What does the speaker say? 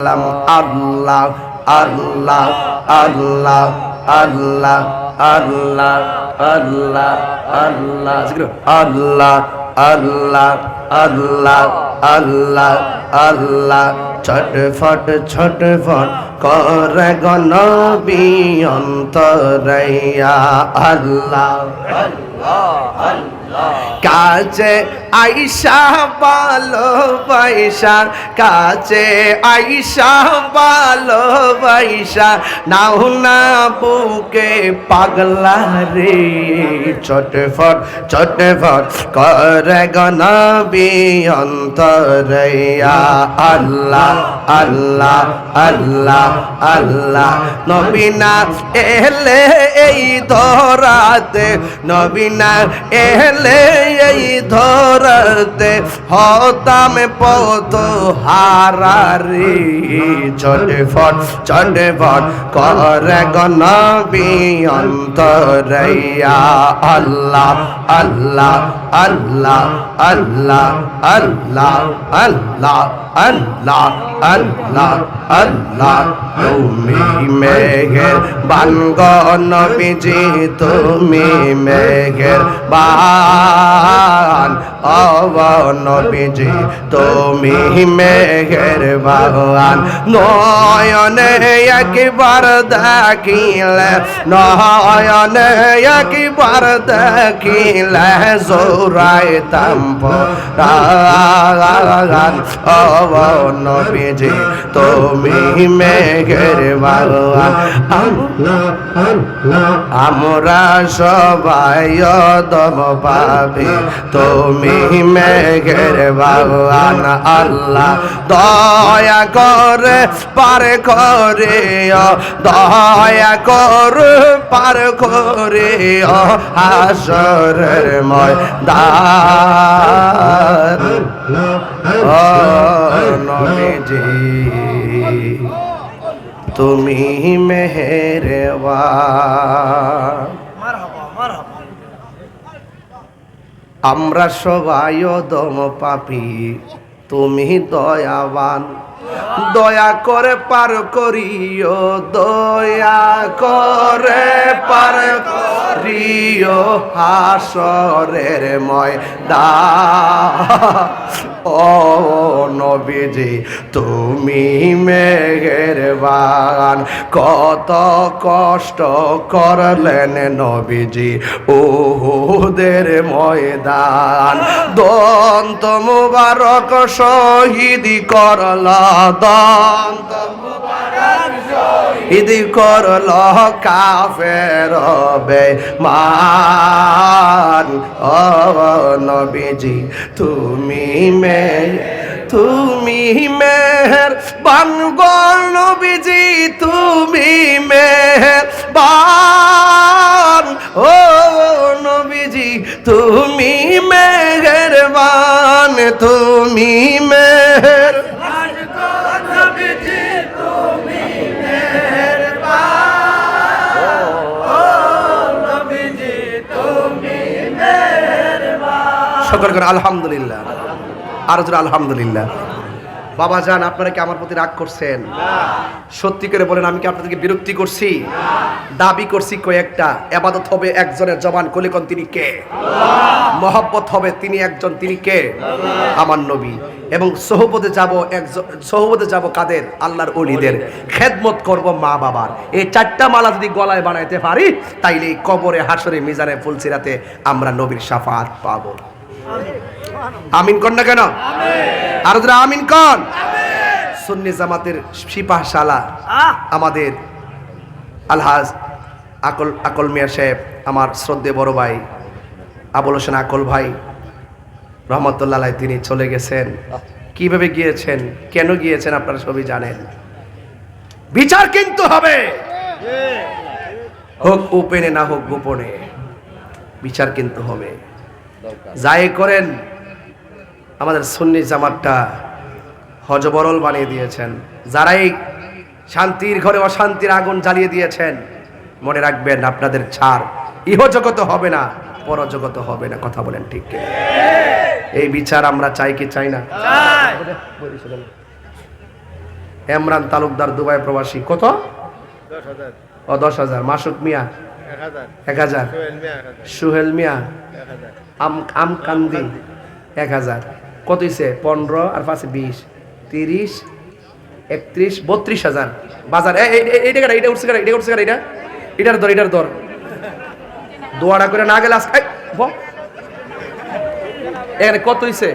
আল্লাহ আল্লাহ আল্লাহ আল্লাহ আল্লাহ আল্লাহ আল্লাহ আল্লাহ আল্লাহ আল্লাহ আল্লাহ আল্লাহ ছটফট ছটফট করে গনবি অন্তরাইয়া আল্লাহ। কাছে আইসা ভালো পয়সা কাছে আইসা ভালো পয়সা নাও না বুকে পাগলা রে চটফট চটফট করে গনবি অন্তরয়া আল্লাহ আল্লাহ আল্লাহ। আল্লাহ। নবীনা এলে এই ধরাতে নবীনা এলে এই ধরাতে, হতাম পত হারারি চটে ফট চটে ফট করে গনবি অন্তরয়া। আল্লাহ আল্লাহ আল্লাহ अल्लाह अल्लाह अल्लाह अल्लाह अल्लाह अल्लाह তুমি মেঘের বানগণ বিজি তুমি মেঘের বান অবন বিজি তুমি মেঘের বাগান নয়নে একবার দেখিলে নয়নে একবার দেখিলে জোরাইতাম নবীজি তুমি মেঘের বাগান। আমরা সবাই দম পাবে তুমি মেঘের বাগান। আল্লাহ দয়া করে পার করে দয়া কর পার করে হাসরের ময়দান। নবীজি তুমি মেহেরবা আমরা সবাই দম পাপি। তুমি দয়াবান। দয়া করে পার করিও দয়া করে পার করিও হাসরের ময়দা ও নবীজি, তুমি মেঘের বাগান কত কষ্ট করলেন নবীজি ওদের ময়দান। দন্ত মুবারক শহীদ করল দন্ত ইদি করল কাফের বে মান ও নবীজি, তুমি মে তুমি মেহের বানগল নবীজি, তুমি মেহের বান ও নবীজি, তুমি মেহের বান তুমি মেহের সকল করে আলহামদুলিল্লাহ। আরও জোরে আলহামদুলিল্লাহ। বাবা যান, আপনারা কি আমার প্রতি রাগ করছেন? সত্যি করে বলেন, আমি কি আপনাদেরকে বিরক্তি করছি? দাবি করছি কয়েকটা। এবাদত হবে একজনের জবান, কলিকন তিনি কে? মহব্বত হবে তিনি একজন, তিনি কে? আমার নবী। এবং সহবতে যাব একজন, সহবতে যাব কাদের? আল্লাহর অলিদের। খেদমত করব মা বাবার। এই চারটা মালা যদি গলায় বানাইতে পারি, তাইলে কবরে, হাসরে, মিজানে, ফুলসিরাতে আমরা নবীর সাফাত পাবো। আমিন কর না কেন? আর যারা আমিন কন সুন্নি জামাতের সিপাহ শালা আমাদের আলহাজ আকল আকল মিয়া সাহেব আমার শ্রদ্ধে বড় ভাই আবুল হোসেন আকল ভাই রহমতুল্লাহ তিনি চলে গেছেন। কীভাবে গিয়েছেন? কেন গিয়েছেন? আপনারা সবই জানেন। বিচার কিন্তু হবে। হোক ওপেনে না হোক গোপনে বিচার কিন্তু হবে। যাই করেন আমাদের সুন্নি জামাতটা হজবরল বানিয়ে দিয়েছেন। যারাই শান্তির ঘরে অশান্তির আগুন জ্বালিয়ে দিয়েছেন মনে রাখবেন আপনাদের ছাড়। ইহজগত হবে না পরজগত হবে না কথা বলেন ঠিক এই বিচার আমরা চাই কি চাই না? এমরান তালুকদার দুবাই প্রবাসী কত? দশ হাজার। ও দশ হাজার। মাসুক মিয়া এক হাজার। সোহেল মিয়া হাজার। আম আমকান্দি এক হাজার। কত হইছে? পনেরো আর পাঁচে বিশ। তিরিশ একত্রিশ বত্রিশ হাজার। বাজার। এই এই- এই- এইটা কাটা এটা উঠছে কাটা এটা উঠছে কাটা এটা এটার দর এটার দর। দোয়াটা করে না গেলে আজকে এখানে কত হইছে?